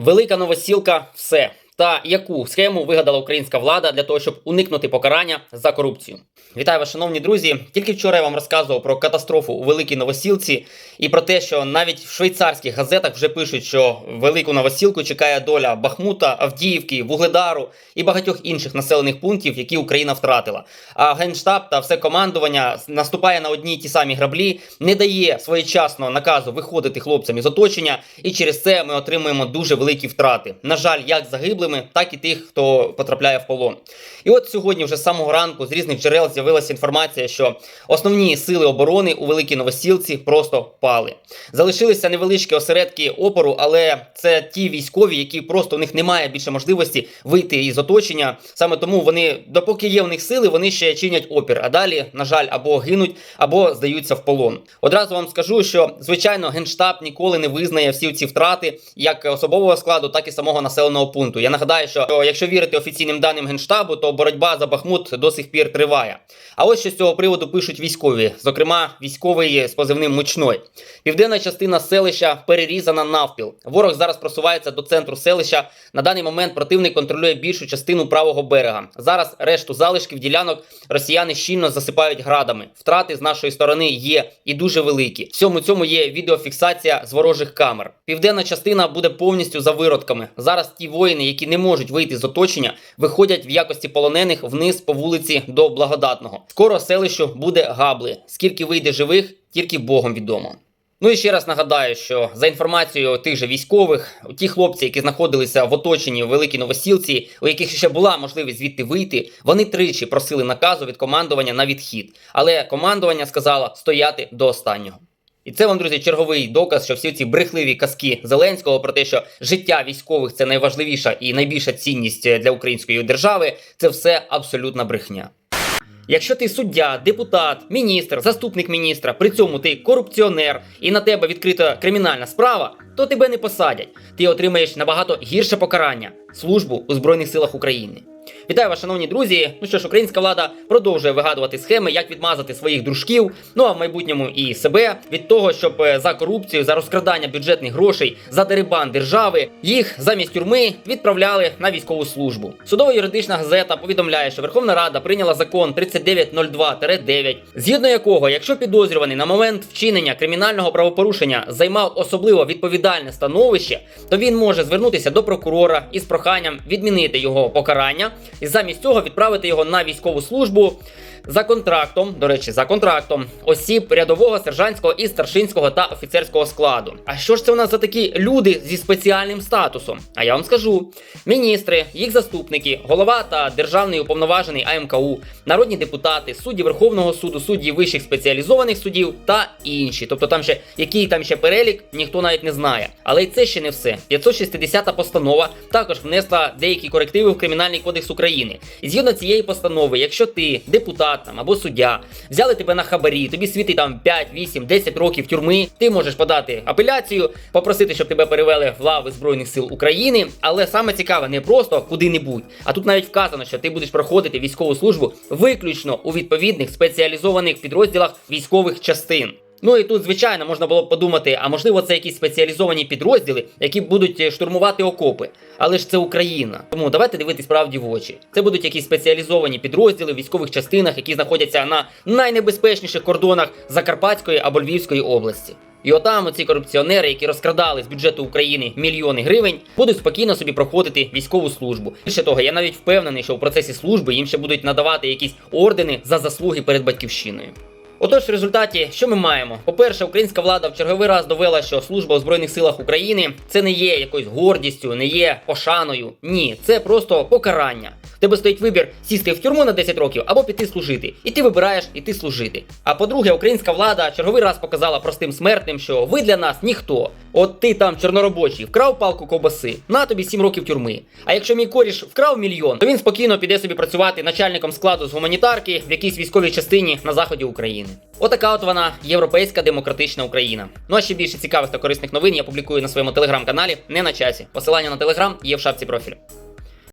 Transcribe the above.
Велика новосілка все. Та яку схему вигадала українська влада для того, щоб уникнути покарання за корупцію? Вітаю вас, шановні друзі. Тільки вчора я вам розказував про катастрофу у великій новосілці і про те, що навіть в швейцарських газетах вже пишуть, що велику новосілку чекає доля Бахмута, Авдіївки, Вугледару і багатьох інших населених пунктів, які Україна втратила. А генштаб та все командування наступає на одні й ті самі граблі, не дає своєчасно наказу виходити хлопцям із оточення, і через це ми отримуємо дуже великі втрати. На жаль, як загиблими, так і тих, хто потрапляє в полон. І от сьогодні, вже з самого ранку, з різних джерел з'явилася інформація, що основні сили оборони у великій новосілці просто впали. Залишилися невеличкі осередки опору, але це ті військові, які просто у них немає більше можливості вийти із оточення. Саме тому вони, допоки є в них сили, вони ще чинять опір. А далі, на жаль, або гинуть, або здаються в полон. Одразу вам скажу, що звичайно генштаб ніколи не визнає всі ці втрати як особового складу, так і самого населеного пункту. Я нагадаю, що якщо вірити офіційним даним генштабу, то боротьба за Бахмут до сих пір триває. А ось що з цього приводу пишуть військові, зокрема військовий з позивним мучной. Південна частина селища перерізана навпіл. Ворог зараз просувається до центру селища. На даний момент противник контролює більшу частину правого берега. Зараз решту залишків ділянок росіяни щільно засипають градами. Втрати з нашої сторони є і дуже великі. Всьому цьому є відеофіксація з ворожих камер. Південна частина буде повністю за виродками. Зараз ті воїни, які не можуть вийти з оточення, виходять в якості полонених вниз по вулиці до благодатного. Скоро селищу буде габли. Скільки вийде живих, тільки Богом відомо. Ну і ще раз нагадаю, що за інформацією тих же військових, ті хлопці, які знаходилися в оточенні в Великій Новосілці, у яких ще була можливість звідти вийти, вони тричі просили наказу від командування на відхід. Але командування сказало стояти до останнього. І це вам, друзі, черговий доказ, що всі ці брехливі казки Зеленського про те, що життя військових це найважливіша і найбільша цінність для української держави, це все абсолютна брехня. Якщо ти суддя, депутат, міністр, заступник міністра, при цьому ти корупціонер і на тебе відкрита кримінальна справа, то тебе не посадять. Ти отримаєш набагато гірше покарання службу у Збройних силах України. Вітаю вас, шановні друзі. Ну що ж, українська влада продовжує вигадувати схеми, як відмазати своїх дружків, ну а в майбутньому і себе від того, щоб е, за корупцію, за розкрадання бюджетних грошей, за дерибан держави їх замість тюрми відправляли на військову службу. Судова юридична газета повідомляє, що Верховна Рада прийняла закон 3902-9, згідно якого, якщо підозрюваний на момент вчинення кримінального правопорушення займав особливо відповідальне становище, то він може звернутися до прокурора із проханням відмінити його покарання і замість цього відправити його на військову службу за контрактом, до речі, за контрактом осіб рядового, сержантського і старшинського та офіцерського складу. А що ж це у нас за такі люди зі спеціальним статусом? А я вам скажу: міністри, їх заступники, голова та державний уповноважений АМКУ, народні депутати, судді Верховного суду, судді вищих спеціалізованих судів та інші. Тобто там ще який там ще перелік, ніхто навіть не знає. Але й це ще не все. 560 постанова також внесла деякі корективи в Кримінальний кодекс України. І згідно цієї постанови, якщо ти депутат там або суддя, взяли тебе на хабарі, тобі світить там 5, 8, 10 років тюрми, ти можеш подати апеляцію, попросити, щоб тебе перевели в лави Збройних сил України. Але саме цікаве не просто куди-небудь, а тут навіть вказано, що ти будеш проходити військову службу виключно у відповідних спеціалізованих підрозділах військових частин. Ну і тут, звичайно, можна було б подумати, а можливо, це якісь спеціалізовані підрозділи, які будуть е, штурмувати окопи. Але ж це Україна. Тому давайте дивитись правді в очі. Це будуть якісь спеціалізовані підрозділи в військових частинах, які знаходяться на найнебезпечніших кордонах Закарпатської або Львівської області. І отам оці корупціонери, які розкрадали з бюджету України мільйони гривень, будуть спокійно собі проходити військову службу. Більше того, я навіть впевнений, що в процесі служби їм ще будуть надавати якісь ордени за заслуги перед батьківщиною. Отож, в результаті, що ми маємо? По-перше, українська влада в черговий раз довела, що служба у Збройних силах України це не є якоюсь гордістю, не є пошаною. Ні, це просто покарання. Тебе стоїть вибір сісти в тюрму на 10 років або піти служити. І ти вибираєш іти служити. А по-друге, українська влада черговий раз показала простим смертним, що ви для нас ніхто. От ти там чорноробочий вкрав палку ковбаси, на тобі 7 років тюрми. А якщо мій коріш вкрав мільйон, то він спокійно піде собі працювати начальником складу з гуманітарки в якійсь військовій частині на заході України. Отака от вона європейська демократична Україна. Ну а ще більше цікавих та корисних новин я публікую на своєму телеграм-каналі не на часі. Посилання на телеграм є в шапці профілю.